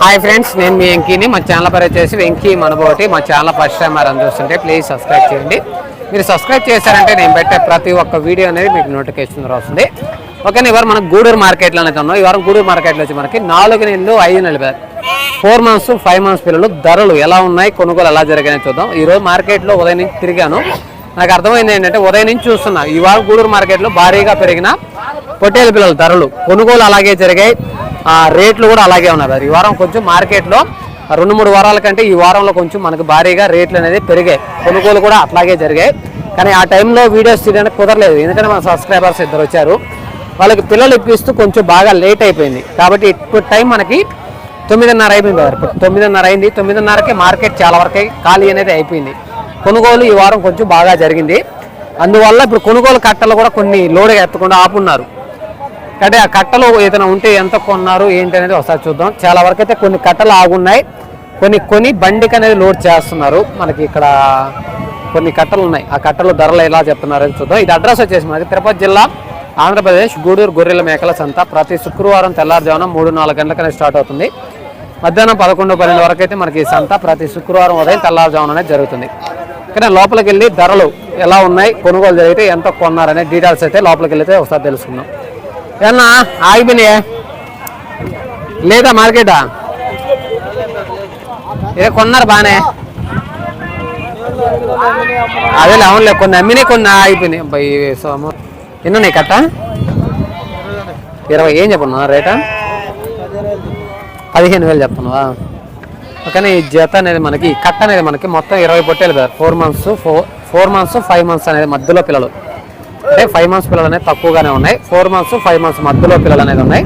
Hi friends నేను మీ వెంకీని. మా channel పేరు వచ్చేసి వెంకీ మనబోటి. మా ఛానల్ ఫస్ట్ టైం మరి చూస్తుంటే ప్లీజ్ సబ్స్క్రైబ్ చేయండి. మీరు సబ్స్క్రైబ్ చేశారంటే నేను పెట్టే ప్రతి ఒక్క వీడియో అనేది మీకు నోటిఫికేషన్ ద్వారా వస్తుంది. ఓకే ఇవాళ మనకు గూడూరు మార్కెట్లో అయితే ఉన్నాం. ఇవాళ గూడూరు మార్కెట్లో వచ్చి మనకి నాలుగు నెలలు ఐదు నెలలు ఫోర్ మంత్స్ ఫైవ్ మంత్స్ పిల్లలు ధరలు ఎలా ఉన్నాయి కొనుగోలు ఎలా జరిగాయని చూద్దాం. ఈరోజు మార్కెట్లో ఉదయం తిరిగాను. నాకు అర్థమైంది ఏంటంటే ఉదయం నుంచి చూస్తున్నా ఈ వారం గూడూరు మార్కెట్లో భారీగా పెరిగిన పొట్టేల పిల్లల ధరలు కొనుగోలు అలాగే జరిగాయి. ఆ రేట్లు కూడా అలాగే ఉన్నారు. ఈ వారం కొంచెం మార్కెట్లో రెండు మూడు వారాల కంటే ఈ వారంలో కొంచెం మనకు భారీగా రేట్లు అనేది పెరిగాయి. కొనుగోలు కూడా అట్లాగే జరిగాయి. కానీ ఆ టైంలో వీడియోస్ తీయడానికి కుదరలేదు. ఎందుకంటే మన సబ్స్క్రైబర్స్ ఇద్దరు వచ్చారు. వాళ్ళకి పిల్లలు ఇప్పిస్తూ కొంచెం బాగా లేట్ అయిపోయింది. కాబట్టి ఇప్పుడు టైం మనకి తొమ్మిదిన్నర అయిపోయింది. తొమ్మిదిన్నర అయింది. తొమ్మిదిన్నరకే మార్కెట్ చాలా వరకు ఖాళీ అనేది అయిపోయింది. కొనుగోలు ఈ వారం కొంచెం బాగా జరిగింది. అందువల్ల ఇప్పుడు కొనుగోలు కట్టలు కూడా కొన్ని లోడుగా ఎత్తకుండా ఆపున్నారు. అంటే ఆ కట్టలు ఏదైనా ఉంటే ఎంత కొన్నారు ఏంటి అనేది ఒకసారి చూద్దాం. చాలా వరకు అయితే కొన్ని కట్టలు ఆగున్నాయి. కొన్ని కొని బండికి అనేది లోడ్ చేస్తున్నారు. మనకి ఇక్కడ కొన్ని కట్టలు ఉన్నాయి. ఆ కట్టలు ధరలు ఎలా చెప్తున్నారని చూద్దాం. ఇది అడ్రస్ వచ్చేసి మనకి తిరుపతి జిల్లా ఆంధ్రప్రదేశ్ గూడూరు గొర్రెల మేకల సంత. ప్రతి శుక్రవారం తెల్లారుజామున మూడు నాలుగు గంటలకనే స్టార్ట్ అవుతుంది. మధ్యాహ్నం పదకొండు పన్నెండు వరకు అయితే మనకి ఈ సంత ప్రతి శుక్రవారం ఉదయం తెల్లారుజామున అనేది జరుగుతుంది. కానీ లోపలికి వెళ్ళి ధరలు ఎలా ఉన్నాయి కొనుగోలు జరిగితే ఎంత కొన్నారనే డీటెయిల్స్ అయితే లోపలికి వెళ్తే ఒకసారి తెలుసుకుందాం. ఏమన్నా ఆగిపోయినాయే? లేదా మార్కెటా? ఏ కొన్నారు బానే. అదే అవునులే కొన్ని అమ్మినాయి కొన్ని ఆగిపోయినాయి. అబ్బాయి సోమ. ఎన్ని ఉన్నాయి కట్ట? ఇరవై ఏం చెప్పను రేటా? పదిహేను వేలు చెప్తున్నావా? కానీ ఈ జత అనేది మనకి కట్ట అనేది మనకి మొత్తం ఇరవై పొట్టేలు కదా four months four four months five months అనేది మధ్యలో పిల్లలు. అంటే ఫైవ్ మంత్స్ పిల్లలు అనేది తక్కువగానే ఉన్నాయి. ఫోర్ మంత్స్ ఫైవ్ మంత్స్ మధ్యలో పిల్లలు అనేది ఉన్నాయి.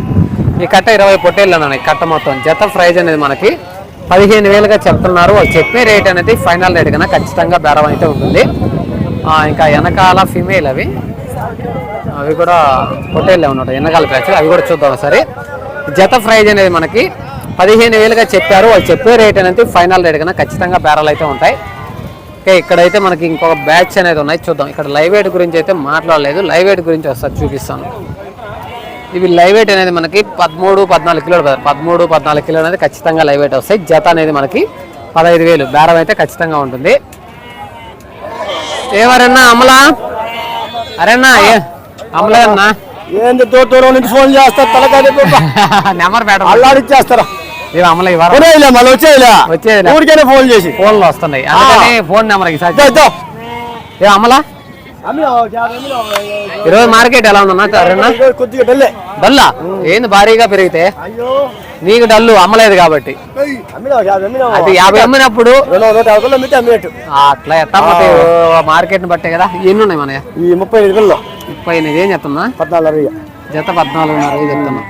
ఈ కట్ట ఇరవై పొట్టేళ్ళు ఉన్నాయి కట్ట మొత్తం. జత ప్రైజ్ అనేది మనకి పదిహేను వేలుగా చెప్తున్నారు. వాళ్ళు చెప్పే రేట్ అనేది ఫైనల్ రేట్ కన్నా ఖచ్చితంగా బేరం అయితే ఉంటుంది. ఇంకా వెనకాల ఫిమేల్ అవి. అవి కూడా పొట్టేళ్ళే ఉన్నట్టు. వెనకాల ప్యాచ్ అవి కూడా చూద్దాం ఒకసారి. జత ప్రైజ్ అనేది మనకి పదిహేను వేలుగా చెప్పారు. వాళ్ళు చెప్పే రేట్ అనేది ఫైనల్ రేట్ కన్నా ఖచ్చితంగా బేరాలు అయితే ఉంటాయి. ఓకే ఇక్కడైతే మనకి ఇంకొక బ్యాచ్ అనేది ఉన్నాయి. చూద్దాం. ఇక్కడ లైవ్ వెయిట్ గురించి అయితే మాట్లాడలేదు. లైవ్ వెయిట్ గురించి ఒకసారి చూపిస్తాను. ఇవి లైవ్ వెయిట్ అనేది మనకి పదమూడు పద్నాలుగు కిలోలు. పదమూడు పద్నాలుగు కిలోలు అనేది ఖచ్చితంగా లైవ్ వెయిట్ వస్తాయి. జత అనేది మనకి పదహైదు వేలు. బేరం అయితే ఖచ్చితంగా ఉంటుంది. ఏమరన్నా అమలా? అరేనా ఏ? అమలే అన్నా? ఏంది దూర దూరం నుంచి ఫోన్ చేస్తారు తలకాయ నెంబర్ పెట్ట అల్లాడిచ్చేస్తారా? ఇవి అమల ఇవ్వరు కొనేయలే మళ్ళీ వచ్చేయలే వచ్చేదిలే. ఊరికైనా ఫోన్ చేసి. ఫోన్లు వస్తున్నాయి. అందుకని ఫోన్ నెంబర్ ఈసారి అమలా ఈరోజు మార్కెట్ ఎలా ఉందన్నా డల్లే. ఏంది భారీగా పెరిగితే? అయ్యో. నీకు డల్లు అమ్మలేదు కాబట్టి. అది యాభై అమ్మినప్పుడు అట్లా ఎట్లా మార్కెట్ బట్టే కదా. ఎన్ని ఉన్నాయి మన ఈ ముప్పై ఐదు ముప్పై ఎనిమిది ఏం చెప్తున్నా? పద్నాలుగు అరవై. జత పద్నాలుగున్నర చెప్తున్నా?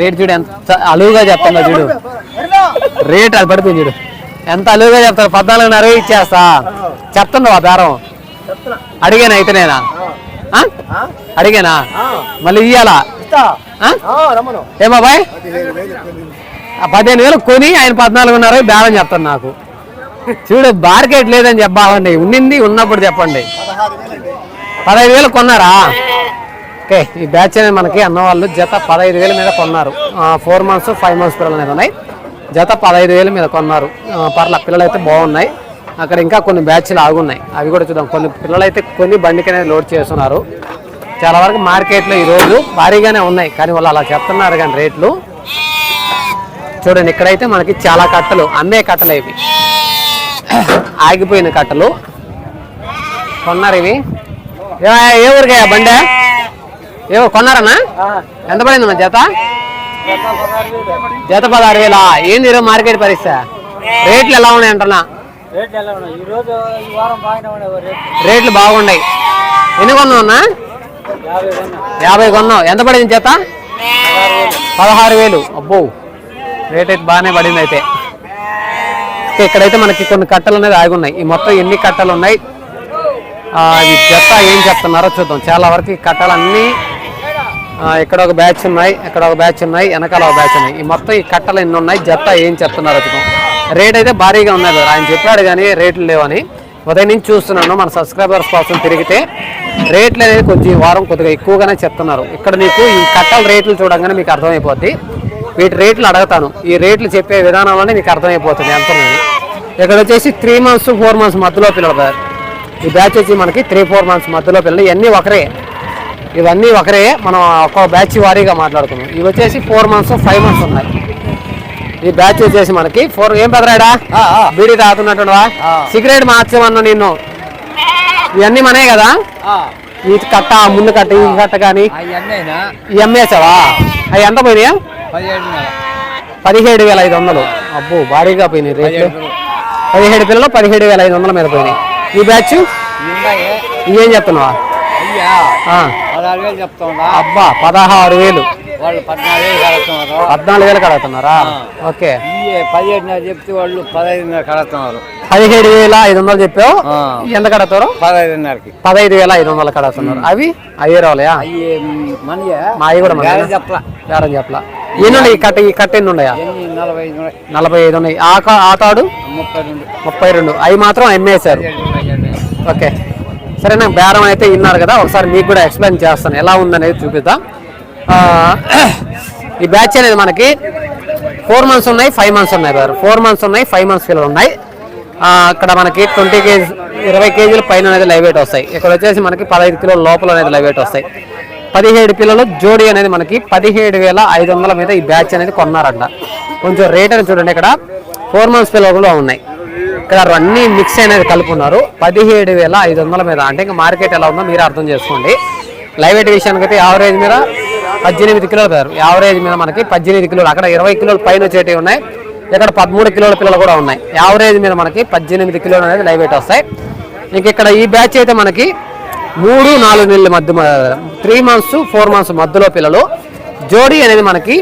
రేట్ చూడు ఎంత అలువుగా చెప్తున్నా చూడు. రేట్ అది పడిపోయింది చూడు. ఎంత అలువుగా చెప్తారు? పద్నాలుగున్నర ఇచ్చేస్తా. చెప్తుండవు ఆ బేరం? అడిగాను అయితే నేనా? అడిగానా? మళ్ళీ ఇయ్యాలా? ఏమా బాయ్. పదిహేను వేలు కొని ఆయన పద్నాలుగున్నర బేరం చెప్తాను నాకు. చూడు మార్కెట్ లేదని చెప్పాలండి. ఉన్నింది ఉన్నప్పుడు చెప్పండి. పదహైదు వేలు కొన్నారా? ఓకే ఈ బ్యాచ్ అనేది మనకి అన్న వాళ్ళు జత పదహైదు వేల మీద కొన్నారు. ఫోర్ మంత్స్ ఫైవ్ మంత్స్ పిల్లలు అనేది ఉన్నాయి. జత పదహైదు వేల మీద కొన్నారు. పర్ల పిల్లలు అయితే బాగున్నాయి. అక్కడ ఇంకా కొన్ని బ్యాచ్లు ఆగున్నాయి. అవి కూడా చూద్దాం. కొన్ని పిల్లలు అయితే కొన్ని బండికి అనేది లోడ్ చేస్తున్నారు. చాలా వరకు మార్కెట్లో ఈరోజు భారీగానే ఉన్నాయి. కానీ వాళ్ళు అలా చెప్తున్నారు కానీ రేట్లు. చూడండి ఇక్కడైతే మనకి చాలా కట్టలు. అమ్మే కట్టలు ఇవి. ఆగిపోయిన కట్టలు. కొన్నారు ఇవి. ఏ- ఏ ఊరికాయ బండే? ఏవో కొన్నారన్నా? ఎంత పడింది మా జత? జత పదహారు వేలా? ఏంది ఈరోజు మార్కెట్ పరిస్థితి? రేట్లు ఎలా ఉన్నాయి అంటున్నా. రేట్లు బాగున్నాయి. ఎన్ని కొన్నావు అన్నా? యాభై కొన్నా. యాభై కొన్నావు. ఎంత పడింది జత? పదహారు వేలు. అబ్బో. రేట్ అయితే బాగానే పడింది అయితే. ఇక్కడైతే మనకి కొన్ని కట్టలు అనేది ఆగి ఉన్నాయి. ఈ మొత్తం ఎన్ని కట్టలు ఉన్నాయి? ఈ జత ఏం చెప్తున్నారో చూద్దాం. చాలా వరకు ఈ కట్టలన్నీ ఇక్కడ ఒక బ్యాచ్ ఉన్నాయి ఇక్కడ ఒక బ్యాచ్ ఉన్నాయి వెనకాల ఒక బ్యాచ్ ఉన్నాయి. ఈ మొత్తం ఈ కట్టలు ఎన్ని ఉన్నాయి జత ఏం చెప్తున్నారు అతను? రేట్ అయితే భారీగా ఉన్నది ఆయన చెప్పాడు కానీ రేట్లు లేవని. ఉదయం నుంచి చూస్తున్నాను మన సబ్స్క్రైబర్స్ కోసం తిరిగితే రేట్లు అనేది కొంచెం వారం కొద్దిగా ఎక్కువగానే చెప్తున్నారు. ఇక్కడ మీకు ఈ కట్టల రేట్లు చూడంగానే మీకు అర్థమైపోద్ది. వీటి రేట్లు అడుగుతాను. ఈ రేట్లు చెప్పే విధానంలోనే మీకు అర్థమైపోతుంది. ఎంత ఇక్కడ వచ్చేసి త్రీ మంత్స్ ఫోర్ మంత్స్ మధ్యలో పిల్లలు ఈ బ్యాచ్ వచ్చి మనకి త్రీ ఫోర్ మంత్స్ మధ్యలో పిల్లలు ఇవన్నీ ఒకరే. ఇవన్నీ ఒకరే మనం ఒక్కో బ్యాచ్ వారీగా మాట్లాడుకున్నాం ఇవి వచ్చేసి ఫోర్ మంత్స్ ఫైవ్ మంత్స్ ఉన్నాయి. ఈ బ్యాచ్ వచ్చేసి మనకి ఫోర్ ఏం పెదరాడా బీడీ తాగుతున్నట్టువా సిగరెట్ మార్చమన్నా నిన్ను. ఇవన్నీ మనే కదా? ఈ కట్ట ముందు కట్ట ఈ కట్ట కానీ అమ్మేసావా అవి ఎంత పోయినాయా? పదిహేడు వేల. ఐదు వందలు. అబ్బో భారీగా పోయినాయి రేట్లు. పదిహేడు పిల్లలు పదిహేడు వేల ఐదు వందల మీద పోయినాయి. ఈ బ్యాచ్ ఇవేం చెప్తున్నావా పదహారు వేలు చెప్తున్నా అబ్బా పదహారు వేలు. వాళ్ళు పద్నాలుగు వేలు కడుతున్నారు. పద్నాలుగు వేలు కడుగుతున్నారా ఓకే. పదిహేడున్నర చెప్తే వాళ్ళు పదహైదున్నర కడుతున్నారు. పదిహేడు వేల ఐదు వందలు చెప్పావు. ఎంత కడతారు? పదహైదున్నరకి. పదహైదు వేల ఐదు వందలు కడుతున్నారు. అవి? అయ్యే రావాలయా అవి కూడా చెప్పలా. వేరే చెప్పలా. ఎన్ని ఈ కట్ట ఈ కట్ట ఎన్ని? ఉన్నాయా. నలభై ఐదు ఉన్నాయి. ఆ తాడు? ముప్పై రెండు. ముప్పై రెండు. అవి మాత్రం అమ్మేశారు ఓకే. సరేనా? బేరం అయితే విన్నారు కదా ఒకసారి మీకు కూడా ఎక్స్ప్లెయిన్ చేస్తాను. ఎలా ఉందనేది చూపిద్దాం. ఈ బ్యాచ్ అనేది మనకి ఫోర్ మంత్స్ ఉన్నాయి ఫైవ్ మంత్స్ ఉన్నాయి బ్రదర్. ఫోర్ మంత్స్ ఉన్నాయి ఫైవ్ మంత్స్ పిల్లలు ఉన్నాయి. అక్కడ మనకి ట్వంటీ కేజీ ఇరవై కేజీల పైన అనేది లైవ్ వెయిట్ వస్తాయి. ఇక్కడ వచ్చేసి మనకి పదహైదు కిలోల లోపల అనేది లైవ్ వెయిట్ వస్తాయి. పదిహేడు పిల్లలు జోడీ అనేది మనకి పదిహేడు వేల ఐదు వందల మీద ఈ బ్యాచ్ అనేది కొన్నారంట. కొంచెం రేట్ అని చూడండి ఇక్కడ. ఫోర్ మంత్స్ పిల్లలు కూడా ఉన్నాయి. ఇక్కడ అన్ని మిక్స్ అనేది కలుపున్నారు పదిహేడు వేల ఐదు వందల మీద. అంటే ఇంకా మార్కెట్ ఎలా ఉందో మీరు అర్థం చేసుకోండి. లైవ్ వెయిట్ విషయానికి అయితే యావరేజ్ మీద పద్దెనిమిది కిలోలు పేరు యావరేజ్ మీద మనకి పద్దెనిమిది కిలోలు. అక్కడ ఇరవై కిలోలు పైన వచ్చేటివి ఉన్నాయి. ఇక్కడ పదమూడు కిలోల పిల్లలు కూడా ఉన్నాయి. యావరేజ్ మీద మనకి పద్దెనిమిది కిలోలు అనేది లైవ్ వెయిట్ వస్తాయి. ఇంకా ఇక్కడ ఈ బ్యాచ్ అయితే మనకి మూడు నాలుగు నెలల మధ్య త్రీ మంత్స్ ఫోర్ మంత్స్ మధ్యలో పిల్లలు. జోడీ అనేది మనకి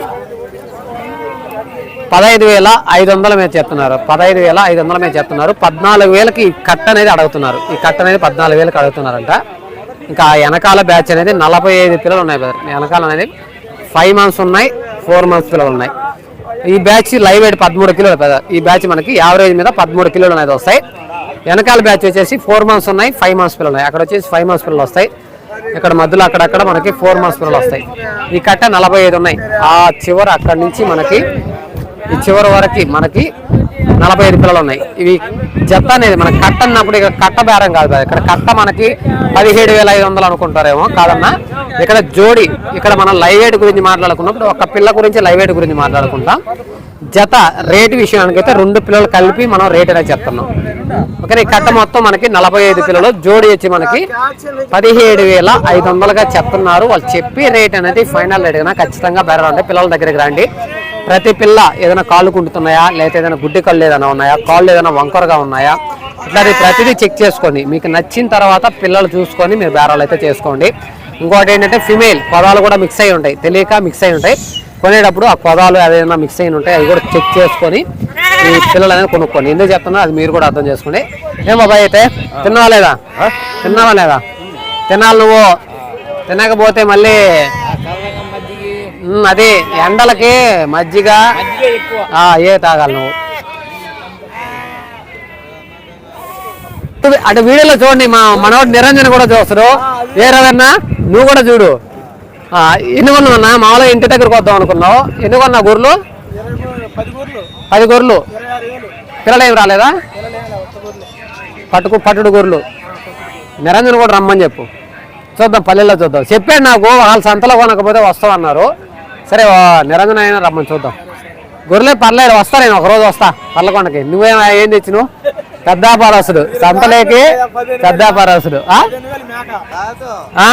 పదహైదు వేల ఐదు వందల మీద చెప్తున్నారు పదహైదు వేల ఐదు వందల మీద చెప్తున్నారు పద్నాలుగు వేలకి ఈ కట్ట అనేది అడుగుతున్నారు. ఈ కట్ట అనేది పద్నాలుగు వేలకు అడుగుతున్నారంట. ఇంకా వెనకాల బ్యాచ్ అనేది నలభై ఐదు పిల్లలు ఉన్నాయి బ్రదర్. వెనకాల అనేది ఫైవ్ మంత్స్ ఉన్నాయి ఫోర్ మంత్స్ పిల్లలు ఉన్నాయి. ఈ బ్యాచ్ లైవ్ వెయిట్ పదమూడు కిలోలు పెద్ద ఈ బ్యాచ్ మనకి యావరేజ్ మీద పదమూడు కిలోలు అనేది వస్తాయి. వెనకాల బ్యాచ్ వచ్చేసి ఫోర్ మంత్స్ ఉన్నాయి ఫైవ్ మంత్స్ పిల్లలు ఉన్నాయి. అక్కడ వచ్చేసి ఫైవ్ మంత్స్ పిల్లలు వస్తాయి. ఇక్కడ మధ్యలో అక్కడక్కడ మనకి ఫోర్ మంత్స్ పిల్లలు వస్తాయి. ఈ కట్ట నలభై ఐదు ఉన్నాయి. ఆ చివర అక్కడి నుంచి మనకి చివరి వరకు మనకి నలభై ఐదు పిల్లలు ఉన్నాయి. ఇవి జత అనేది మన కట్ట అన్నప్పుడు ఇక్కడ కట్ట బేరం కాదు కదా. ఇక్కడ కట్ట మనకి పదిహేడు వేల ఐదు వందలు అనుకుంటారేమో కాదన్నా. ఇక్కడ జోడి ఇక్కడ మనం లైవ్ వెయిట్ గురించి మాట్లాడుకున్నప్పుడు ఒక పిల్ల గురించి లైవ్ వెయిట్ గురించి మాట్లాడుకుంటాం. జత రేటు విషయానికి అయితే రెండు పిల్లలు కలిపి మనం రేట్ అనేది చెప్తున్నాం. ఓకే ఈ కట్ట మొత్తం మనకి నలభై ఐదు పిల్లలు జోడి వచ్చి మనకి పదిహేడు వేల ఐదు వందలుగా చెప్తున్నారు. వాళ్ళు చెప్పి రేట్ అనేది ఫైనల్ రేట్ కన్నా ఖచ్చితంగా బెటర్ పిల్లల దగ్గరికి రండి. ప్రతి పిల్ల ఏదైనా కాళ్ళు కుంటున్నాయా లేకపోతే ఏదైనా గుడ్డి కళ్ళు ఏదైనా ఉన్నాయా? కాళ్ళు ఏదైనా వంకరగా ఉన్నాయా? ఇట్లా ప్రతిదీ చెక్ చేసుకోండి మీకు నచ్చిన తర్వాత పిల్లలు చూసుకొని మీరు బేరాలు అయితే చేసుకోండి. ఇంకోటి ఏంటంటే ఫిమేల్ పదాలు కూడా మిక్స్ అయి ఉంటాయి. తెలియక మిక్స్ అయి ఉంటాయి. కొనేటప్పుడు ఆ పదాలు ఏదైనా మిక్స్ అయి ఉంటాయి అవి కూడా చెక్ చేసుకొని ఈ పిల్లలు అనేది కొనుక్కోండి. ఎందుకు చెప్తున్నా? అది మీరు కూడా అర్థం చేసుకోండి. ఏం బాబాయ్ అయితే తిన్నావా లేదా? తిన్నావా లేదా? తినాలి నువ్వు. తినకపోతే మళ్ళీ అదే ఎండలకి మజ్జిగ ఏ తాగాలి నువ్వు? అటు వీడియోలో చూడండి మా మనోడు నిరంజన్ కూడా చూస్తారు ఏ రవన్నా నువ్వు కూడా చూడు. ఎన్ని కొన్నావన్నా మామూలుగా ఇంటి దగ్గరకు వద్దాం అనుకున్నావు. ఎన్ని కొన్నా గొర్రెలు? పది గొర్రెలు. పిల్లలు ఏమి రాలేదా? పట్టుకు పట్టుడు గొర్రెలు. నిరంజన్ కూడా రమ్మని చెప్పు. చూద్దాం పల్లెల్లో చూద్దాం. చెప్పాడు నాకు వాళ్ళ సంతలో కొనకపోతే వస్తామన్నారు సరే ఓ అయినా రమ్మని చూద్దాం. గొర్రెలే పర్లేదు వస్తా నేను ఒకరోజు వస్తా పర్లకొండకి. నువ్వేం ఏం తెచ్చిను పెద్దాపారసుడు సంతలేకి పెద్దాపారసుడు ఆ? ఆ?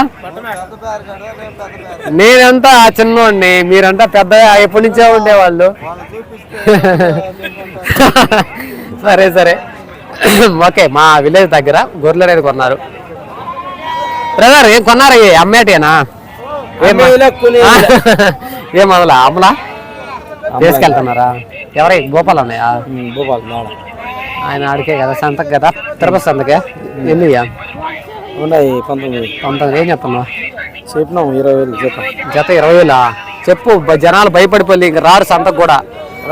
నేనంతా చిన్నోడిని మీరంతా పెద్ద ఎప్పటి నుంచే ఉండేవాళ్ళు. సరే సరే. ఓకే మా విలేజ్ దగ్గర గొర్రెలు అనేది కొన్నారు. బ్రదర్ ఏం కొన్నారు అమ్మేటేనా ఏం మొదలా అమలా? తీసుకెళ్తున్నారా? ఎవరై? గోపాల్ అన్నయ్య? భూపాల్ మేడం. ఆయన ఆడికే కదా సంతకు కదా? తిరుపతి సంతకే? ఎన్నియా ఉన్నాయి పంతొమ్మిది. పంతొమ్మిది. ఏం చెప్తున్నావు? చెప్పినాం ఇరవై వేలు చెప్పాం జత ఇరవై వేలా? చెప్పు జనాలు భయపడిపోయి ఇంక రారు సంతకు కూడా.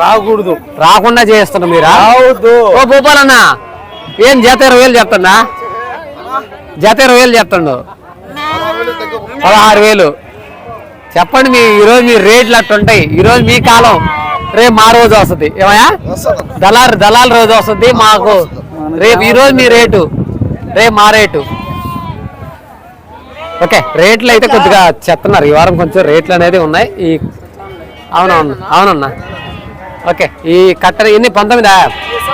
రాకూడదు. రాకుండా చేస్తున్నా మీరా? రావద్దు. ఓ భూపాలన్న ఏం జత ఇరవై వేలు చెప్తున్నా? జత ఇరవై వేలు చెప్తుండు. పదహారు వేలు. చెప్పండి మీ ఈరోజు మీ రేట్లు అట్టుంటాయి ఈరోజు మీ కాలం రేపు మా రోజు వస్తుంది. ఏమయ్యా? దళారు దళాల రోజు వస్తుంది మాకు రేపు ఈ రోజు మీ రేటు. రేపు మా రేటు. ఓకే రేట్లు అయితే కొద్దిగా చెప్తున్నారు. ఈ వారం కొంచెం రేట్లు అనేది ఉన్నాయి. ఈ అవునవును అవునన్నా. ఓకే ఈ కట్ట ఎన్ని? పంతొమ్మిదా?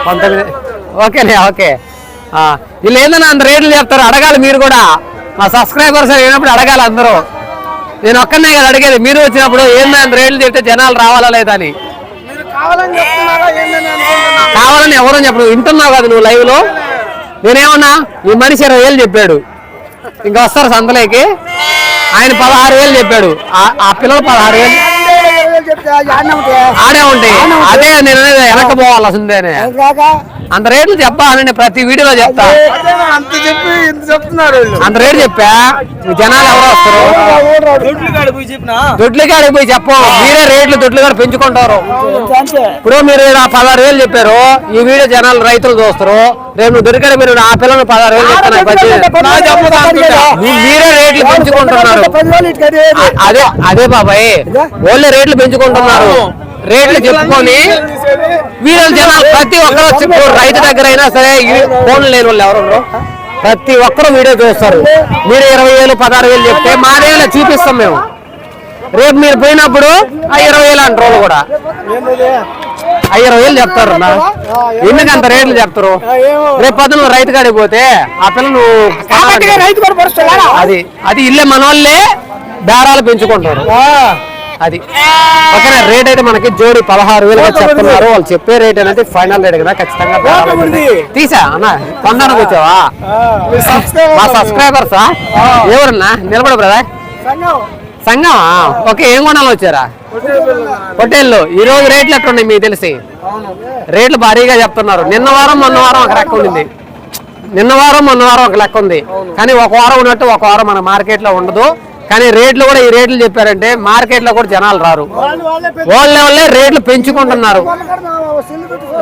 పంతొమ్మిది. ఓకేనే ఓకే. ఆ, వీళ్ళు ఏందన్నా అంత రేట్లు చెప్తారు? అడగాలి మీరు కూడా. మా సబ్స్క్రైబర్స్ అయినప్పుడు అడగాలి అందరూ. నేను ఒక్కనే కదా అడిగేది. మీరు వచ్చినప్పుడు ఏందా అంత రేట్లు చెప్తే జనాలు రావాలా లేదా అని. కావాలని ఎవరని చెప్పడు వింటున్నావు కదా నువ్వు లైవ్లో? నేనేమన్నా ఈ మనిషి ఇరవై వేలు చెప్పాడు. ఇంకా వస్తారు సంతలోకి. ఆయన పదహారు వేలు చెప్పాడు. ఆ- ఆ పిల్లలు పదహారు వేలు ఆడే ఉంటాయి అదే నేను వెనక పోవాలి అసలుదేనే అంత రేట్లు చెప్పా నేను ప్రతి వీడియోలో చెప్తా అంత చెప్పి ఇంత చెప్తున్నారు అంత రేటు చెప్పా జనాలు ఎవరు వస్తారు దొడ్లు కాడికి పోయి చెప్పు మీరే రేట్లు దొడ్లు కాడ పెంచుకుంటారు ఇప్పుడు మీరు పదహారు వేలు చెప్పారు ఈ వీడియో జనాలు రైతులు చూస్తారు రేపు నువ్వు దొరికాడు మీరు ఆ పిల్లలు పదహారు వేలు మీరే రేట్లు పెంచుకుంటున్నారు. అదే అదే బాబాయ్. ఓన్లీ రేట్లు పెంచుకుంటున్నారు. రేట్లు చెప్పుకొని వీళ్ళు జనాలు ప్రతి ఒక్కరు రైతు దగ్గర అయినా సరే ఫోన్లు లేని వాళ్ళు ఎవరు. ప్రతి ఒక్కరు వీడియో చూస్తారు. మీరు ఇరవై వేలు పదహారు వేలు చెప్తే మాదేలా చూపిస్తాం మేము. రేపు మీరు పోయినప్పుడు ఆ ఇరవై వేలు అంటారు వాళ్ళు కూడా. ఇరవై వేలు చెప్తారు అన్న. ఎందుకు అంత రేట్లు చెప్తారు? రేపు పొద్దున రైతు కాడికి పోతే ఆ పిల్ల నువ్వు అది అది ఇల్లే మన వాళ్ళే బేరాలు పెంచుకుంటారు. అది. ఓకేనా రేట్ అయితే మనకి జోడి పదహారు వేలుగా చెప్తున్నారు. వాళ్ళు చెప్పే రేట్ అనేది ఫైనల్ రేట్ కదా ఖచ్చితంగా. తీసా అన్న కొండానికి వచ్చావా? మా సబ్స్క్రైబర్సా ఎవరన్నా? నిలబడు బ్రదర్ సంఘమా? ఓకే ఏం కొనాలి వచ్చారా? హోటల్లో ఈ రోజు రేట్లు ఎట్లున్నాయి మీకు తెలిసి? రేట్లు భారీగా చెప్తున్నారు. నిన్న వారం మొన్న వారం ఒక లెక్క ఉండింది. నిన్న వారం మొన్న వారం ఒక లెక్క ఉంది. కానీ ఒక వారం ఉన్నట్టు ఒక వారం మన మార్కెట్లో ఉండదు. కానీ రేట్లు కూడా ఈ రేట్లు చెప్పారంటే మార్కెట్లో కూడా జనాలు రారు. వాళ్ళ వాళ్ళే రేట్లు పెంచుకుంటున్నారు.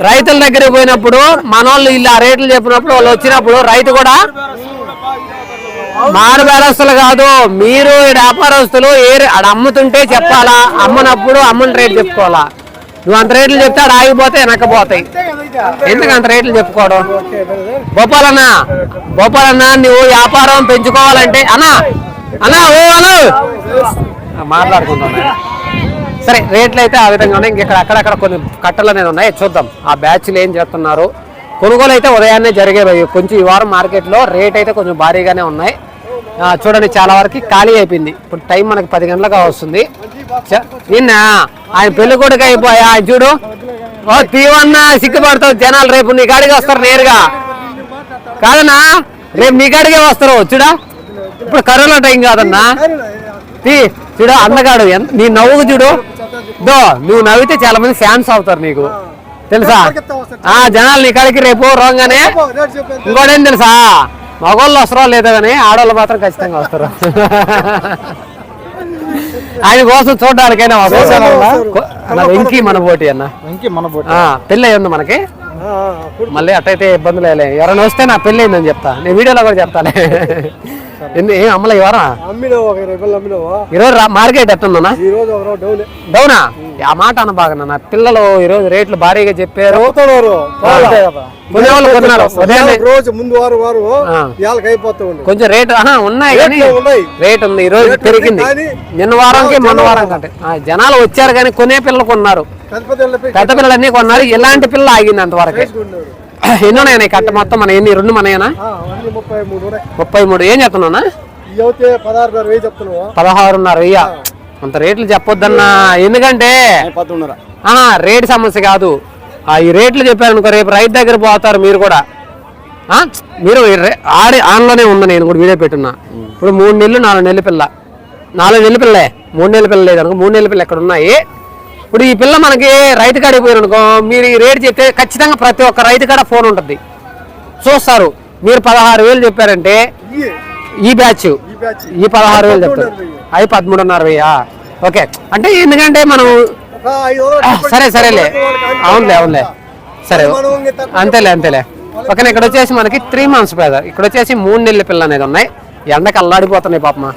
రైతుల దగ్గరికి పోయినప్పుడు మన వాళ్ళు ఇలా రేట్లు చెప్పినప్పుడు వాళ్ళు వచ్చినప్పుడు రైతు కూడా మారు బేరస్తులు కాదు మీరు వ్యాపారస్తులు ఏ ఆడ అమ్ముతుంటే చెప్పాలా? అమ్మనప్పుడు అమ్మని రేట్లు చెప్పుకోవాలా? నువ్వు అంత రేట్లు చెప్తే ఆడ ఆగిపోతే వెనకపోతాయి ఎందుకు అంత రేట్లు చెప్పుకోవడం? గోపాలన్న గోపాలన్న నువ్వు వ్యాపారం పెంచుకోవాలంటే అన్నా అన్నా ఓ అను మాట్లాడుకుంటున్నా సరే రేట్లు అయితే ఆ విధంగా ఉన్నాయి. ఇక్కడ అక్కడక్కడ కొన్ని కట్టలు అనేది ఉన్నాయి. చూద్దాం. ఆ బ్యాచ్లు ఏం చేస్తున్నారు? కొనుగోలు అయితే ఉదయాన్నే జరిగేవి కొంచెం ఈ వారం మార్కెట్లో రేట్ అయితే కొంచెం భారీగానే ఉన్నాయి. చూడండి చాలా వరకు ఖాళీ అయిపోయింది. ఇప్పుడు టైం మనకి పది గంటలకు వస్తుంది. నిన్న ఆయన పెళ్ళి కొడుకు అయిపోయా ఆయన చూడు. ఓ తీవన్నా సిగ్గుపడతావు జనాలు రేపు నీ కాడికి వస్తారు నేరుగా. కాదన్నా రేపు నీ కాడికే వస్తారు చూడా? ఇప్పుడు కరోనా టైం కాదన్నా. తీ చూడు అందగాడు ఎంత- నీ నవ్వుకు చూడు. దో నువ్వు నవ్వితే చాలా మంది ఫ్యాన్స్ అవుతారు నీకు. తెలుసా? ఆ జనాలు నీ కాడికి రేపు రోగానే ఇంకోటేం తెలుసా? మగవాళ్ళు వస్తారో లేదో కానీ ఆడవాళ్ళు మాత్రం ఖచ్చితంగా వస్తారు. ఆయన కోసం చూడడానికైనా వెంకీ మన పోటీ అన్న. పెళ్ళి అయ్యి ఉంది మనకి మళ్ళీ అట్టయితే ఇబ్బందులు ఎవరైనా వస్తే నా పెళ్ళి అయిందని చెప్తా. నేను వీడియోలో కూడా చెప్తానే ఏం అమ్మలే ఈరోజు మార్కెట్ ఎట్టుందన్నా? డౌన్. ఆ మాట అన్న బాగా నా పిల్లలు ఈరోజు రేట్లు భారీగా చెప్పారు. రోజు ముందు వారు వారు కొంచెం రేట్ ఉన్నాయి కానీ. రేట్ ఉంది. ఈ రోజు పెరిగింది. నిన్న వారంకి మొన్న వారం కంటే. జనాలు వచ్చారు కానీ కొనే పిల్లలు కొన్నారు. పెద్ద పిల్లలు అన్ని కొన్నారు. ఇలాంటి పిల్లలు ఆగింది అంతవరకు. ఎన్ని ఉన్నాయి కట్ట మొత్తం మన ఎన్ని? రెండు మనయేనా? ముప్పై మూడు ఉన్నాయి ముప్పై మూడు. ఏం అయితే పదహారున్నర వెయ్యి అంత రేట్లు చెప్పొద్దన్నా. ఎందుకంటే రేట్ సమస్య కాదు. ఆ ఈ రేట్లు చెప్పారనుకో రేపు రైతు దగ్గర పోతారు మీరు కూడా. ఆ, మీరు ఆడి ఆన్లోనే ఉంది నేను కూడా వీడియో పెట్టున్నా. ఇప్పుడు మూడు నెలలు నాలుగు నెలల పిల్ల. నాలుగు నెలల పిల్లే మూడు నెలల పిల్ల లేదనుకో మూడు నెలల పిల్ల ఎక్కడ ఉన్నాయి? ఇప్పుడు ఈ పిల్ల మనకి రైతు కాడికి పోయారు అనుకో మీరు ఈ రేట్ చెప్తే ఖచ్చితంగా ప్రతి ఒక్క రైతు కాడ ఫోన్ ఉంటుంది. చూస్తారు. మీరు పదహారు వేలు చెప్పారంటే ఈ బ్యాచ్. ఈ పదహారు వేలు చెప్తారు. అవి పదమూడున్నర వెయ్యా ఓకే. అంటే ఎందుకంటే మనం సరే సరేలే. అవునులే అవునులే. సరే. అంతేలే అంతేలే. ఓకే ఇక్కడ వచ్చేసి మనకి త్రీ మంత్స్ పేద ఇక్కడ వచ్చేసి మూడు నెలల పిల్ల అనేది ఉన్నాయి. ఎండకి అల్లాడిపోతున్నాయి పాపమా.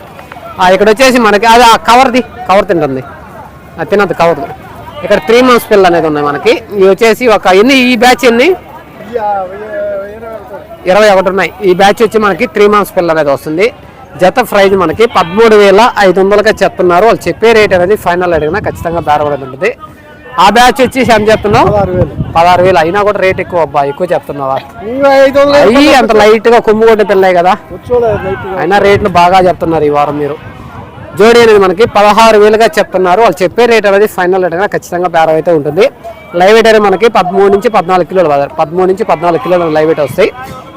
ఆ, ఇక్కడ వచ్చేసి మనకి అది ఆ కవర్ది కవర్ తింటుంది. అది తినద్దు కవర్ ఇక్కడ త్రీ మంత్స్ పిల్ల అనేది ఉన్నాయి మనకి. ఇవి వచ్చేసి ఒక ఎన్ని ఈ బ్యాచ్ ఎన్ని? ఇరవై ఒకటి ఉన్నాయి. ఈ బ్యాచ్ వచ్చి మనకి త్రీ మంత్స్ పిల్ల అనేది వస్తుంది. జత ప్రైజ్ మనకి పదమూడు వేల ఐదు వందలుగా చెప్తున్నారు. వాళ్ళు చెప్పే రేట్ అనేది ఫైనల్ అడిగినా ఖచ్చితంగా బేరబడేది ఉంటుంది. ఆ బ్యాచ్ వచ్చి ఎంత చెప్తున్నావు పదహారు వేలు. అయినా కూడా రేట్ ఎక్కువ అబ్బా ఎక్కువ చెప్తున్నావా? అయ్యి అంత లైట్గా కొమ్ము కొట్టే పిల్లే కదా. అయినా రేట్లు బాగా చెప్తున్నారు ఈ వారం మీరు. జోడీ అనేది మనకి పదహారు వేలుగా చెప్తున్నారు. వాళ్ళు చెప్పే రేట్ అనేది ఫైనల్ రేట్ అయినా ఖచ్చితంగా బేరం అయితే ఉంటుంది. లైవ్ వెయిట్ అనేది మనకి పదమూడు నుంచి పద్నాలుగు కిలోలు పద- పదమూడు నుంచి పద్నాలుగు కిలోలు లైవ్ వెయిట్ వస్తాయి.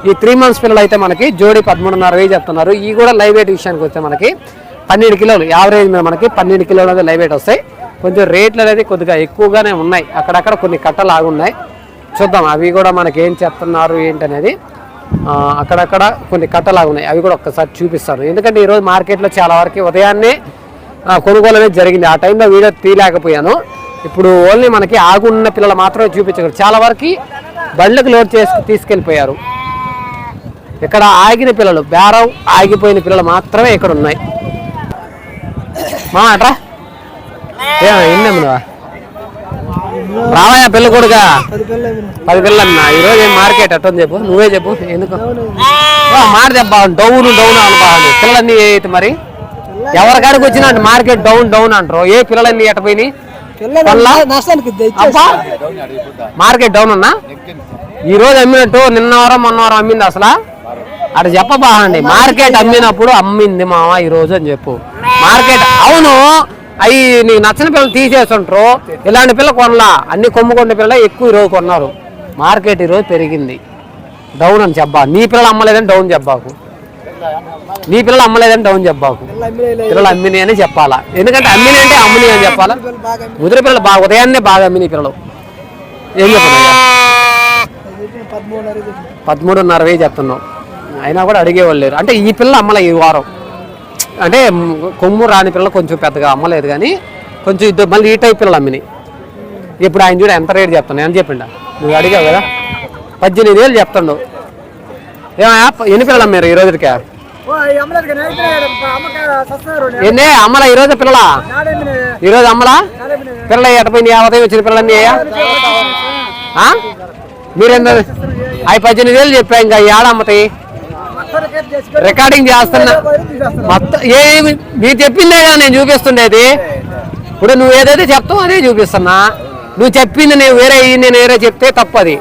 ఈ త్రీ మంత్స్ పిల్లలు అయితే మనకి జోడీ పదమూడున్నర వేలు చెప్తున్నారు. ఈ కూడా లైవ్ వెయిట్ విషయానికి వస్తే మనకి పన్నెండు కిలోలు యావరేజ్ మీద మనకి పన్నెండు కిలోలు అనేది లైవ్ వెయిట్ వస్తాయి. కొంచెం రేట్లు అనేది కొద్దిగా ఎక్కువగానే ఉన్నాయి. అక్కడక్కడ కొన్ని కట్టలు ఆగున్నాయి చూద్దాం అవి కూడా మనకి ఏం చెప్తున్నారు ఏంటనేది. అక్కడక్కడ కొన్ని కట్టలాగా ఉన్నాయి. అవి కూడా ఒక్కసారి చూపిస్తాను. ఎందుకంటే ఈరోజు మార్కెట్లో చాలా వరకు ఉదయాన్నే కొనుగోలు అనేది జరిగింది. ఆ టైంలో వీడియో తీయలేకపోయాను. ఇప్పుడు ఓన్లీ మనకి ఆగున్న పిల్లలు మాత్రమే చూపించగలరు. చాలా వరకు బండ్లకు లోడ్ చేసి తీసుకెళ్ళిపోయారు. ఇక్కడ ఆగిన పిల్లలు బేరం ఆగిపోయిన పిల్లలు మాత్రమే ఇక్కడ ఉన్నాయి మా అట్రా ఎన్నమ్మా రావయ్యా పిల్ల కొడుగా పది పిల్లన్నా ఈరోజు ఏం మార్కెట్ అట్టని చెప్పు. నువ్వే చెప్పు. ఎందుకు? మాట చెప్పా డౌన్ డౌన్ అనుకోవాలి పిల్లలన్నీ అయితే మరి? ఎవరికాడికి వచ్చినా మార్కెట్ డౌన్ డౌన్ అంటారు. ఏ పిల్లలన్నీ ఎట్టపోయినాయి మార్కెట్ డౌన్ ఉన్నా ఈ రోజు అమ్మినట్టు నిన్న వారం మొన్న వారం అమ్మింది అసలు? అటు చెప్పబాగండి మార్కెట్ అమ్మినప్పుడు అమ్మింది మామ ఈ రోజు అని చెప్పు. మార్కెట్ అవును. అవి నీకు నచ్చిన పిల్లలు తీసేస్తుంటారు ఇలాంటి పిల్ల కొనలా. అన్ని కొమ్ముకొండ పిల్ల ఎక్కువ ఈరోజు రోజు కొన్నారు. మార్కెట్ ఈ రోజు పెరిగింది. డౌన్ అని చెప్పా. నీ పిల్లలు అమ్మలేదని డౌన్ చెప్పాకు. నీ పిల్లలు అమ్మలేదని డౌన్ చెప్పాకు. పిల్లలు అమ్మిని అని చెప్పాలా. ఎందుకంటే అమ్మిని అంటే అమ్మిని అని చెప్పాలా? ముదిరి పిల్లలు బాగా ఉదయాన్నే బాగా అమ్మిని పిల్లలు. ఏం చెప్పాలి? పదమూడున్నర వేయి చెప్తున్నావు. అయినా కూడా అడిగేవాళ్ళు లేరు. అంటే ఈ పిల్ల అమ్మలే ఈ వారం. అంటే కొమ్ము రాని పిల్ల కొంచెం పెద్దగా అమ్మలేదు కానీ కొంచెం ఇద్దరు మళ్ళీ ఈ టైప్ పిల్లలు అమ్మినాయి. ఇప్పుడు ఆయన చూడ ఎంత రేటు చెప్తాను ఎంత చెప్పిండా. నువ్వు అడిగావు కదా? పద్దెనిమిది వేలు చెప్తాడు ఏమయ్యా ఎన్ని పిల్లలు అమ్మారు ఈ రోజుకే? ఎన్నే? అమ్మలా ఈ రోజు పిల్లలా? ఈ రోజు అమ్మలా? పిల్లలు ఎటపోయింది యాభై వచ్చిన పిల్లలన్నీ? మీరెంత? అవి పద్దెనిమిది వేలు చెప్పా ఇంకా. ఏడ అమ్మతాయి రికార్డింగ్ చేస్తున్నా మొత్తం ఏమి మీరు చెప్పిందే కదా నేను చూపిస్తుండేది. ఇప్పుడు నువ్వు ఏదైతే చెప్తావు అదే చూపిస్తున్నా. నువ్వు చెప్పింది నేను వేరే నేను వేరే చెప్తే తప్పది.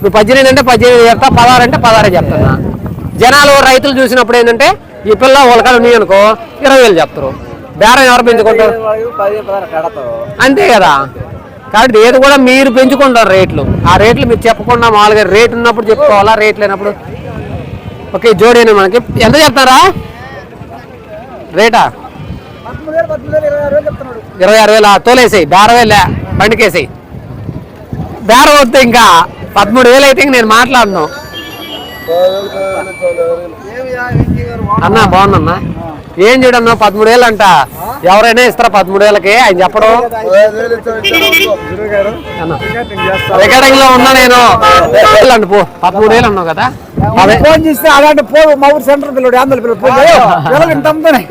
నువ్వు పద్దెనిమిది అంటే పద్దెనిమిది చెప్తా పదహారు అంటే పదహారే చెప్తున్నా. జనాలు రైతులు చూసినప్పుడు ఏంటంటే ఈ పిల్ల వాళ్ళకాడ ఉన్నాయి అనుకో ఇరవై వేలు చెప్తారు. బేరం ఎవరు పెంచుకుంటారు? అంతే కదా. కాబట్టి ఏది కూడా మీరు పెంచుకుంటారు రేట్లు. ఆ రేట్లు మీరు చెప్పకుండా మామూలుగా రేట్ ఉన్నప్పుడు చెప్పుకోవాలా రేట్ లేనప్పుడు ఓకే జోడీని మనకి. ఎంత చెప్తారా? రేటా? ఇరవై ఆరు వేల తోలేసాయి బేర వేల బండికేసాయి. బేర వద్దు ఇంకా పదమూడు వేలు అయితే ఇంక నేను మాట్లాడను. అన్న బాగున్నా ఏం చేయడన్నా పదమూడు వేలు అంట ఎవరైనా ఇస్తారా పదమూడు వేలకి ఆయన చెప్పడం. రికార్డింగ్లో ఉన్నా నేను. అండి పో. పదమూడు వేలు అన్నావు కదా? అదే. ఫోన్ చేస్తే అలాంటి పో మా ఊరు సెంటర్ పిల్లడు ఆంధ్ర. పిల్లలు ఇంత అమ్ముతున్నాయి.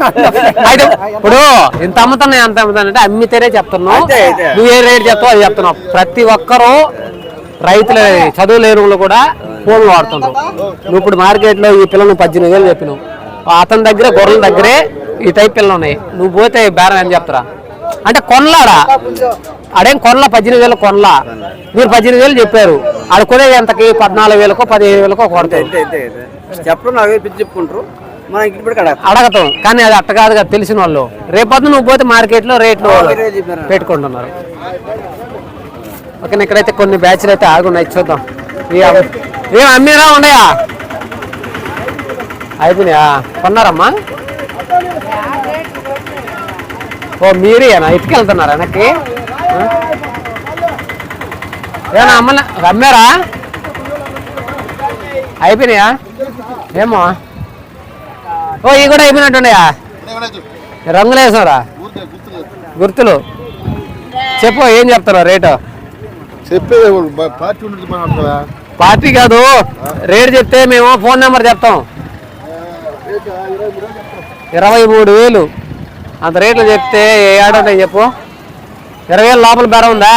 అయితే ఇప్పుడు ఇంత అమ్ముతున్నా ఎంత అమ్ముతానంటే అమ్మితేనే చెప్తున్నావు. నువ్వు ఏ రేట్ చెప్తావు అది చెప్తున్నావు. ప్రతి ఒక్కరూ రైతుల చదువు లేని వాళ్ళు కూడా ఫోన్ వాడుతుండ్రు. నువ్వు ఇప్పుడు మార్కెట్లో ఈ పిల్లలు పద్దెనిమిది వేలు చెప్పినావు. అతని దగ్గర గొర్రెల దగ్గరే ఈ టైప్ పిల్లలు ఉన్నాయి. నువ్వు పోతే బేరం అని చెప్తారా? అంటే కొనలాడా? అడేం కొనలా? పద్దెనిమిది వేలు కొనలా? మీరు పద్దెనిమిది వేలు చెప్పారు. ఆడ కొనేది ఎంతకి? పద్నాలుగు వేలకో పదిహేను వేలకో కొడతాయి చెప్పడం పిచ్చి చెప్పుకుంటారు. అడగతాం. కానీ అది అట్ట కాదు కదా తెలిసిన వాళ్ళు. రేపొద్దు నువ్వు పోతే మార్కెట్లో రేట్లు పెట్టుకుంటున్నారు. ఓకే ఇక్కడైతే కొన్ని బ్యాచ్లు అయితే ఆగున్నాయి చూద్దాం. ఏం అమ్మీరా ఉన్నాయా? అయిపోయినాయా? కొన్నారమ్మా? ఓ మీరేనా? ఇటుకెళ్తున్నారా వెనక్కి? ఏమన్నా అమ్మలే అమ్మారా అయిపోయినాయా? ఏమో. ఓ ఇవి కూడా అయిపోయినట్టున్నాయా? రంగులు వేసారా గుర్తులు. చెప్పు ఏం చెప్తారు రేటు? చెప్పేది పార్టీ ఉంటుంది పార్టీ కాదు రేట్ చెప్తే మేము ఫోన్ నెంబర్ చెప్తాం. ఇరవై మూడు వేలు. అంత రేట్లు చెప్తే ఏ ఆడ చెప్పు. ఇరవై వేలు లోపల బెర ఉందా?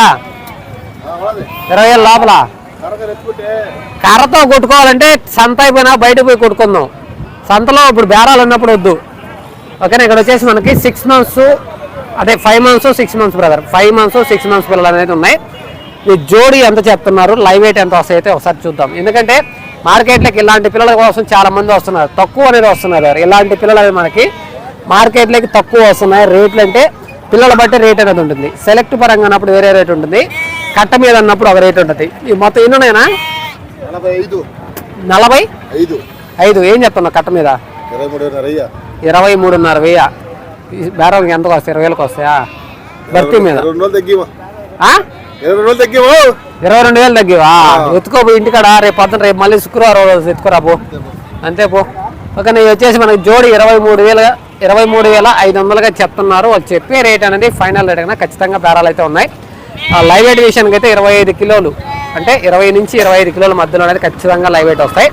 ఇరవై వేలు లోపల. కర్రతో కొట్టుకోవాలంటే సంత అయిపోయినా బయటకు పోయి కొట్టుకుందాం. సంతలో ఇప్పుడు బేరాలు ఉన్నప్పుడు వద్దు. ఓకేనా? ఇక్కడ వచ్చేసి మనకి సిక్స్ మంత్స్ అదే five months six months brother five months six months పిల్లలు అనేది ఉన్నాయి. ఈ జోడి ఎంత చెప్తున్నారు? లైవ్ వెయిట్ ఎంత వస్తాయి? అయితే ఒకసారి చూద్దాం. ఎందుకంటే మార్కెట్లోకి ఇలాంటి పిల్లల కోసం చాలా మంది వస్తున్నారు. తక్కువ అనేది వస్తున్నారు ఇలాంటి పిల్లలు అనేది మనకి మార్కెట్లోకి తక్కువ వస్తున్నాయి. రేట్లు అంటే పిల్లల బట్టి రేట్ అనేది ఉంటుంది. సెలెక్ట్ పరంగా అన్నప్పుడు వేరే రేట్ ఉంటుంది. కట్ట మీద అన్నప్పుడు ఒక రేట్ ఉంటుంది. ఈ మొత్తం ఎన్ని ఉన్నాయనా నలభై ఐదు. ఐదు. ఏం చెప్తున్నావు కట్ట మీద? ఇరవై మూడున్నర వెయ్యి బేరం ఎంతకు వస్తాయి? ఇరవై వేలకు వస్తాయా? భర్తీ మీద. ఇరవై రెండు రోజులు తగ్గివా? ఇరవై రెండు వేలు తగ్గివా? ఎత్తుకోపో ఇంటికాడ రేపు పొద్దున రేపు మళ్ళీ శుక్రవారం రోజు ఎత్తుకురా పో. అంతే పో. ఓకే నేను వచ్చేసి మనకి జోడి ఇరవై మూడు వేలు ఇరవై మూడు వేల ఐదు వందలుగా చెప్తున్నారు. వాళ్ళు చెప్పే రేట్ అనేది ఫైనల్ రేట్ అయినా ఖచ్చితంగా బేరాలు అయితే ఉన్నాయి. ఆ లైవ్ వెయిట్ విషయానికి అయితే ఇరవై ఐదు కిలోలు అంటే ఇరవై నుంచి ఇరవై ఐదు కిలోల మధ్యలో అనేది ఖచ్చితంగా లైవ్ వెయిట్ వస్తాయి.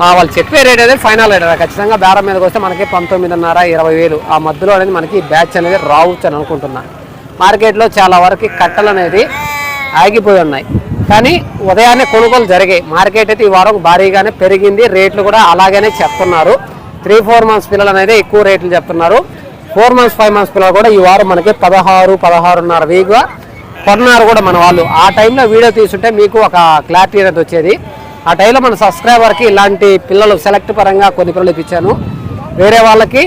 ఆ, వాళ్ళు చెప్పే రేట్ అనేది ఫైనల్ రేట్ ఖచ్చితంగా బేరం మీదకి వస్తే మనకి పంతొమ్మిదిన్నర ఇరవై వేలు ఆ మధ్యలో అనేది మనకి బ్యాచ్ అనేది రావచ్చు అని అనుకుంటున్నా. మార్కెట్లో చాలా వరకు కట్టలు అనేది ఆగిపోయి ఉన్నాయి. కానీ ఉదయాన్నే కొనుగోలు జరిగాయి. మార్కెట్ అయితే ఈ వారం భారీగానే పెరిగింది. రేట్లు కూడా అలాగనే చెప్తున్నారు. త్రీ ఫోర్ మంత్స్ పిల్లలు అనేది ఎక్కువ రేట్లు చెప్తున్నారు. ఫోర్ మంత్స్ ఫైవ్ మంత్స్ పిల్లలు కూడా ఈ వారం మనకి పదహారు పదహారున్నర వేగుగా కొన్నారు కూడా మన వాళ్ళు. ఆ టైంలో వీడియో తీసుంటే మీకు ఒక క్లారిటీ అనేది వచ్చేది. ఆ టైంలో మన సబ్స్క్రైబర్కి ఇలాంటి పిల్లలు సెలెక్ట్ పరంగా కొన్ని పిల్లలు ఇప్పించాను. వేరే వాళ్ళకి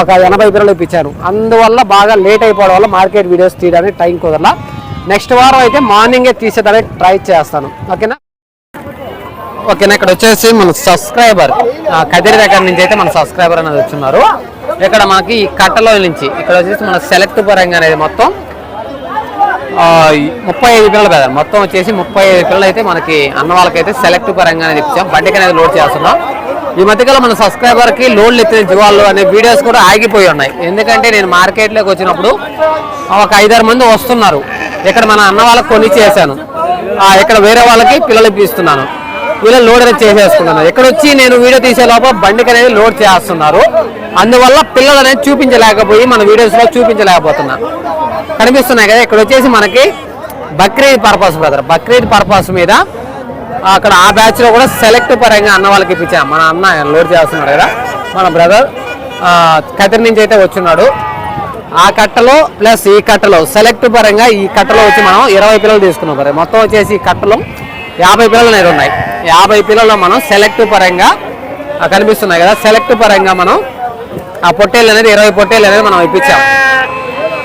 ఒక ఎనభై పిల్లలు ఇప్పించాను అందువల్ల బాగా లేట్ అయిపోవడం వల్ల మార్కెట్ వీడియోస్ తీయడానికి టైం కుదరలా. నెక్స్ట్ వారం అయితే మార్నింగే తీసేదానికి ట్రై చేస్తాను. ఓకేనా ఓకేనా ఇక్కడ వచ్చేసి మన సబ్స్క్రైబర్ కదిరి దగ్గర నుంచి అయితే మన సబ్స్క్రైబర్ అనేది వచ్చున్నారు. ఇక్కడ మనకి ఈ కట్టలో నుంచి ఇక్కడ వచ్చేసి మన సెలెక్ట్ పరంగా అనేది మొత్తం ముప్పై ఐదు పిల్లలు కదా. మొత్తం వచ్చేసి ముప్పై ఐదు పిల్లలు అయితే మనకి అన్న వాళ్ళకైతే సెలెక్ట్ పరంగా అనేది ఇచ్చాం బండికి అనేది లోడ్ చేస్తున్నాం. ఈ మధ్యకాలం మన సబ్స్క్రైబర్కి లోడ్లు ఎత్తిన జీవాళ్ళు అనే వీడియోస్ కూడా ఆగిపోయి ఉన్నాయి. ఎందుకంటే నేను మార్కెట్లోకి వచ్చినప్పుడు ఒక ఐదారు మంది వస్తున్నారు. ఇక్కడ మన అన్న వాళ్ళకి కొని చేశాను. ఇక్కడ వేరే వాళ్ళకి పిల్లలు ఇప్పిస్తున్నాను. వీళ్ళు లోడ్ అనేది చేసేసుకున్నాను ఇక్కడ వచ్చి నేను వీడియో తీసే లోపల బండికి అనేది లోడ్ చేస్తున్నారు. అందువల్ల పిల్లలు అనేది చూపించలేకపోయి మన వీడియోస్లో చూపించలేకపోతున్నా. కనిపిస్తున్నాయి కదా ఇక్కడ వచ్చేసి మనకి Bakrid purpose brother Bakrid purpose మీద అక్కడ ఆ బ్యాచ్లో కూడా సెలెక్ట్ పరంగా అన్న వాళ్ళకి ఇప్పించాం. మన అన్న లోడ్ చేస్తున్నాడు కదా మన బ్రదర్ కదిరి నుంచి అయితే వచ్చున్నాడు ఆ కట్టలో ప్లస్ ఈ కట్టలో సెలెక్ట్ పరంగా ఈ కట్టలో వచ్చి మనం ఇరవై పిల్లలు తీసుకున్నాం మరి. మొత్తం వచ్చేసి ఈ కట్టలో యాభై పిల్లలు అనేది ఉన్నాయి. యాభై పిల్లల్లో మనం సెలెక్ట్ పరంగా కనిపిస్తున్నాయి కదా. సెలెక్ట్ పరంగా మనం ఆ పొట్టేళ్ళు అనేది ఇరవై పొట్టేళ్ళు అనేది మనం ఇప్పించాం.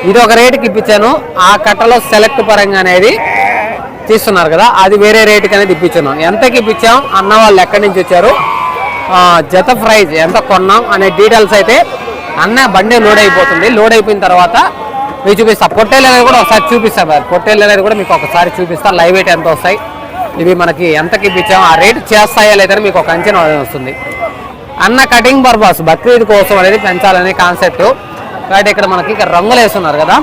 ఇది ఒక రేటుకి ఇప్పించాను. ఆ కట్టలో సెలెక్ట్ పరంగా అనేది తీస్తున్నారు కదా అది వేరే రేటుకి అనేది ఇప్పించున్నాం ఎంతకి ఇప్పించాం? అన్న వాళ్ళు ఎక్కడి నుంచి వచ్చారు? జత ప్రైజ్ ఎంత కొన్నాం అనే డీటెయిల్స్ అయితే అన్న బండి లోడ్ అయిపోతుంది. లోడ్ అయిపోయిన తర్వాత మీకు చూపిస్తా. పొట్టేలు అనేది కూడా ఒకసారి చూపిస్తాను మరి పొట్టేలు అనేది కూడా మీకు ఒకసారి చూపిస్తా. లైవ్ వెయిట్ ఎంత వస్తాయి? ఇవి మనకి ఎంతకి ఇప్పించాం? ఆ రేటు చేస్తాయా లేదని మీకు ఒక అంచనా వస్తుంది. అన్న కటింగ్ పర్పస్ బక్రీద్ కోసం అనేది పెంచాలనే కాన్సెప్ట్ కాబట్టి ఇక్కడ మనకి ఇక్కడ రంగులు వేస్తున్నారు కదా.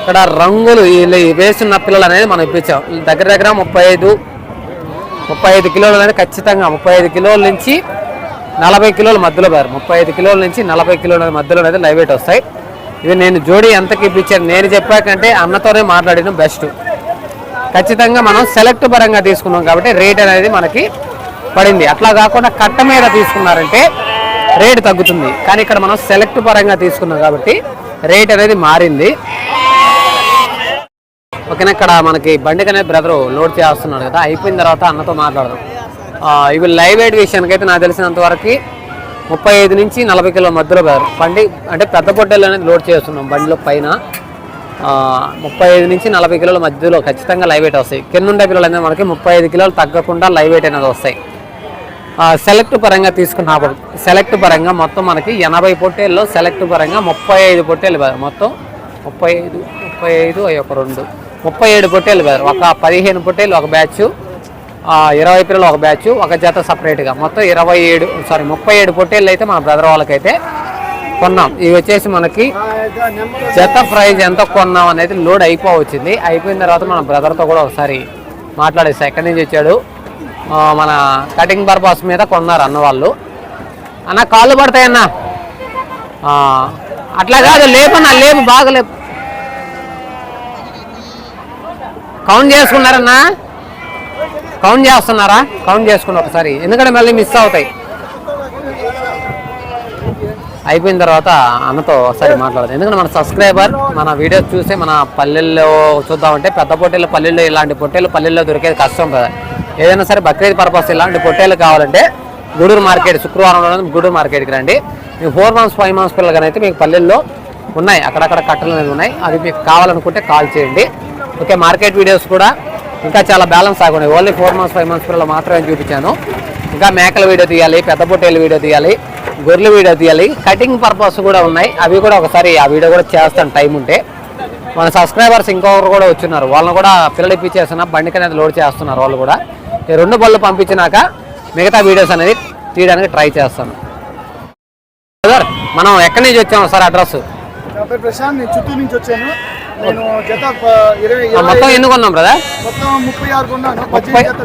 ఇక్కడ రంగులు వీళ్ళు వేస్తున్న పిల్లలు అనేది మనం ఇప్పించాం. దగ్గర దగ్గర ముప్పై ఐదు ముప్పై ఐదు కిలోలు అనేది ఖచ్చితంగా ముప్పై ఐదు కిలోల నుంచి నలభై కిలోల మధ్యలో పేరు ముప్పై ఐదు కిలోల నుంచి నలభై కిలోల మధ్యలో అనేది లైవ్ వెయిట్ వస్తాయి. ఇవి నేను జోడీ ఎంతకి ఇప్పించాను? నేను చెప్పాకంటే అన్నతోనే మాట్లాడిన బెస్ట్. ఖచ్చితంగా మనం సెలెక్ట్ పరంగా తీసుకున్నాం కాబట్టి రేట్ అనేది మనకి పడింది. అట్లా కాకుండా కట్ట మీద తీసుకున్నారంటే రేట్ తగ్గుతుంది. కానీ ఇక్కడ మనం సెలెక్ట్ పరంగా తీసుకున్నాం కాబట్టి రేట్ అనేది మారింది. ఓకేనా ఇక్కడ మనకి బండికి అనేది బ్రదర్ లోడ్ చేస్తున్నాడు కదా అయిపోయిన తర్వాత అన్నతో మాట్లాడదాం. ఇవి లైవ్ వెయిట్ విషయానికి అయితే నాకు తెలిసినంత వరకు ముప్పై ఐదు నుంచి నలభై కిలో మధ్యలో బ్రదర్. బండి అంటే పెద్ద పొట్టెలు అనేది లోడ్ చేస్తున్నాం బండిలో పైన. ముప్పై ఐదు నుంచి నలభై కిలోల మధ్యలో ఖచ్చితంగా లైవ్ వెయిట్ వస్తాయి. కింద ఉండే పిల్లలు అనేది మనకి ముప్పై ఐదు కిలోలు తగ్గకుండా లైవ్ వెయిట్ అనేది వస్తాయి. సెలెక్ట్ పరంగా తీసుకున్నప్పుడు సెలెక్ట్ పరంగా మొత్తం మనకి ఎనభై పొట్టేల్లో సెలెక్ట్ పరంగా ముప్పై ఐదు పొట్టేలు మొత్తం ముప్పై ఐదు ముప్పై ఐదు అవి ఒక రెండు. ముప్పై ఏడు పొట్టేలు బ్రదర్ ఒక పదిహేను పొట్టేలు ఒక బ్యాచ్. ఇరవై పిల్లలు ఒక బ్యాచ్ ఒక జత సపరేట్గా. మొత్తం ఇరవై ఏడు సారీ ముప్పై ఏడు పొట్టేళ్ళు అయితే మన బ్రదర్ వాళ్ళకైతే కొన్నాం. ఇవి వచ్చేసి మనకి జత ప్రైజ్ ఎంత కొన్నాం అనేది లోడ్ అయిపోవచ్చింది. అయిపోయిన తర్వాత మన బ్రదర్తో కూడా ఒకసారి మాట్లాడేసి ఎక్కడి నుంచి వచ్చాడు? మన కటింగ్ పర్పస్ మీద కొన్నారు అన్న వాళ్ళు. అన్న కాళ్ళు పడతాయన్నా? అట్లా కాదు లేపన్నా లేపు బాగా లేపు. కౌంట్ చేసుకున్నారన్నా? కౌంట్ చేస్తున్నారా? కౌంట్ చేసుకుని ఒకసారి. ఎందుకంటే మళ్ళీ మిస్ అవుతాయి. అయిపోయిన తర్వాత అన్నతో ఒకసారి మాట్లాడదు. ఎందుకంటే మన సబ్స్క్రైబర్ మన వీడియోస్ చూసి మన పల్లెల్లో చూద్దామంటే పెద్ద పొట్టేలు పల్లెల్లో ఇలాంటి పొట్టేలు పల్లెల్లో దొరికేది కష్టం కదా. ఏదైనా సరే బక్రీద్ పర్పస్ ఇలాంటి పొట్టేలు కావాలంటే గూడూరు మార్కెట్ శుక్రవారం గుడూరు గూడూరు మార్కెట్కి రండి. మీకు ఫోర్ మంత్స్ ఫైవ్ మంత్స్ పిల్లలు అయితే మీకు పల్లెల్లో ఉన్నాయి. అక్కడక్కడ కట్టలు అనేది ఉన్నాయి. అవి మీకు కావాలనుకుంటే కాల్ చేయండి. ఓకే మార్కెట్ వీడియోస్ కూడా ఇంకా చాలా balance ఆగున్నాయి. Only four months five months పిల్లలు మాత్రమే చూపించాను. ఇంకా మేకల వీడియో తీయాలి పెద్ద పొట్టేలు వీడియో తీయాలి గొర్రెల వీడియో తీయాలి కటింగ్ పర్పస్ కూడా ఉన్నాయి. అవి కూడా ఒకసారి ఆ వీడియో కూడా చేస్తాను టైం ఉంటే. మన సబ్స్క్రైబర్స్ ఇంకొకరు కూడా వచ్చిన్నారు. వాళ్ళని కూడా పిల్లలు ఇప్పించేసిన బండికి అనేది లోడ్ చేస్తున్నారు వాళ్ళు కూడా. ఈ రెండు బళ్ళు పంపించినాక మిగతా వీడియోస్ అనేది తీయడానికి ట్రై చేస్తాను. సార్ మనం ఎక్కడి నుంచి వచ్చాము సార్ అడ్రస్. ప్రశాంత్ నేను చిత్తూరు నుంచి వచ్చాను. నేను జత మొత్తం ఎన్ని కొన్నాం బ్రదర్ మొత్తం ముప్పై ఆరు కొన్నాను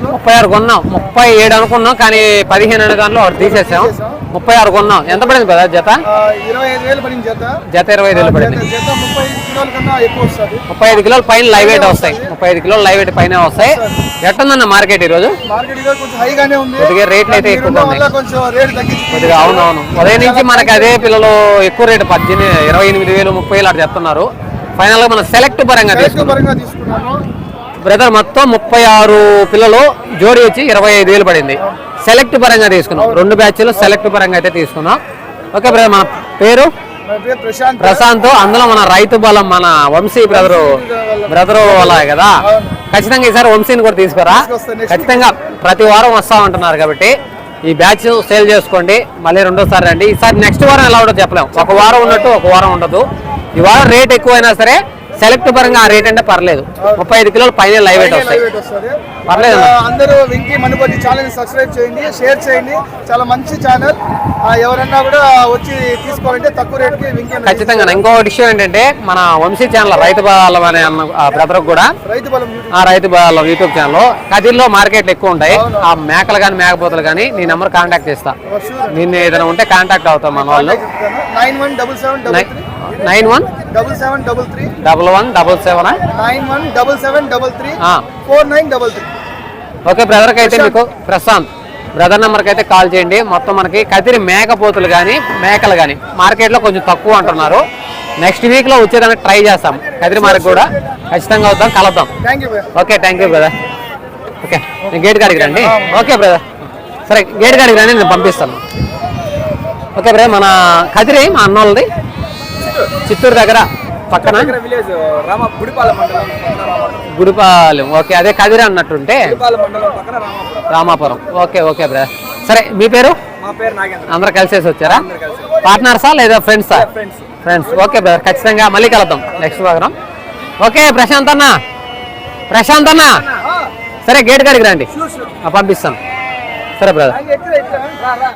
ముప్పై ఆరు కొన్నాం. ముప్పై ఏడు అనుకున్నాం కానీ పదిహేను అనే దాంట్లో ఒకటి తీసేసాం. ముప్పై ఆరు కొన్నాం. ఎంత పడింది బ్రదర్ జత? ఇరవై ఐదు వేలు పడింది జత. జత ఇరవై ఐదు వేలు పడింది. జత- ముప్పై ఐదు కిలోల కన్నా ఎక్కువ వస్తుంది. ముప్పై ఐదు కిలోలు పైన లైవ్ వెయిట్ వస్తాయి. ముప్పై ఐదు కిలోలు లైవ్ వెయిట్ పైన వస్తాయి. ఎట్టుందన్న మార్కెట్ ఈరోజు? మార్కెట్ కూడా కొంచెం హైగానే ఉంది. కొద్దిగా రేట్లు అయితే ఉన్నాయి. కొంచెం రేట్ తగ్గించి కొద్దిగా అవునవును ఉదయం నుంచి మనకి అదే పిల్లలు ఎక్కువ రేటు పద్దెనిమిది ఇరవై ఎనిమిది వేలు ముప్పై వేలు అటు చెప్తున్నారు. ఫైనల్గా మనం సెలెక్ట్ పరంగా బ్రదర్ మొత్తం ముప్పై ఆరు పిల్లలు జోడి వచ్చి ఇరవై ఐదు వేలు పడింది. సెలెక్ట్ పరంగా తీసుకున్నాం. రెండు బ్యాచ్లు సెలెక్ట్ పరంగా అయితే తీసుకున్నాం. ఓకే బ్రదర్ మన పేరు? ప్రశాంత్. అందులో మన రైతు బలం మన వంశీ బ్రదరు. బ్రదరు అలా కదా? ఖచ్చితంగా ఈసారి వంశీని కూడా తీసుకురా. ఖచ్చితంగా ప్రతి వారం వస్తా ఉంటున్నారు కాబట్టి. ఈ బ్యాచ్ సేల్ చేసుకోండి. మళ్ళీ రెండోసారి రండి. ఈసారి నెక్స్ట్ వారం ఎలా ఉండదు చెప్పలేం. ఒక వారం ఉన్నట్టు ఒక వారం ఉండదు. ఈ వారం రేట్ ఎక్కువైనా సరే సెలెక్ట్ పరంగా ఆ రేట్ అంటే పర్లేదు. ముప్పై ఐదు కిలోలు పైన లైవ్ వెయిట్ వస్తాయి. పర్లేదు అందరూ వెంకీ మనుబడి ఛానల్ సబ్స్క్రైబ్ చేయండి షేర్ చేయండి. చాలా మంచి ఛానల్ ఎవరన్నా కూడా వచ్చి తీసుకోవాలంటే తక్కువ రేట్కి వెంకీ ఖచ్చితంగా ఇంకో విషయం ఏంటంటే మన వంశీ ఛానల్ రైతు బలం అనే అన్న బ్రదర్ కూడా రైతు బలం ఆ రైతు బలం యూట్యూబ్ ఛానల్ కదిర్లో మార్కెట్లు ఎక్కువ ఉంటాయి. ఆ మేకలు కానీ మేకపోతలు కానీ నీ నెంబర్ కాంటాక్ట్ చేస్తా. షూర్ నిన్ను ఏదైనా ఉంటే కాంటాక్ట్ అవుతాం మన వాళ్ళు. Nine one double seven nine one? Double seven double three. Double one double seven nine one double seven double three. Four nine double three. Okay బ్రదర్కి అయితే మీకు ప్రశాంత్. బ్రదర్ నెంబర్కి అయితే కాల్ చేయండి. మొత్తం మనకి కదిరి మేకపోతులు కానీ మేకలు కానీ మార్కెట్లో కొంచెం తక్కువ అంటున్నారు. నెక్స్ట్ వీక్లో వచ్చేదానికి ట్రై చేస్తాం. కదిరి మార్కెట్ కూడా. ఖచ్చితంగా వద్దాం కలుద్దాం. Okay thank you brother okay నేను గేట్ కాడికి రండి. ఓకే బ్రదర్ సరే గేట్ కాడికి రండి నేను పంపిస్తాను. ఓకే బ్రదర్ మన కదిరి మా అన్న వాళ్ళది చిత్తూరు దగ్గర పక్కన? గుడిపాలెం ఓకే అదే కదిరి అన్నట్టుంటే. రామాపురం. ఓకే ఓకే బ్రదర్ సరే మీ పేరు? అందరు కలిసేసి వచ్చారా? పార్ట్నర్సా లేదా ఫ్రెండ్సా ఫ్రెండ్స్ ఫ్రెండ్స్ ఓకే బ్రదర్ ఖచ్చితంగా మళ్ళీ కలుద్దాం నెక్స్ట్ ప్రోగ్రామ్ ఓకే ప్రశాంత్ అన్న. ప్రశాంత్ అన్న. సరే గేట్ కాడికి రండి. ఆ, పంపిస్తాను. సరే బ్రదర్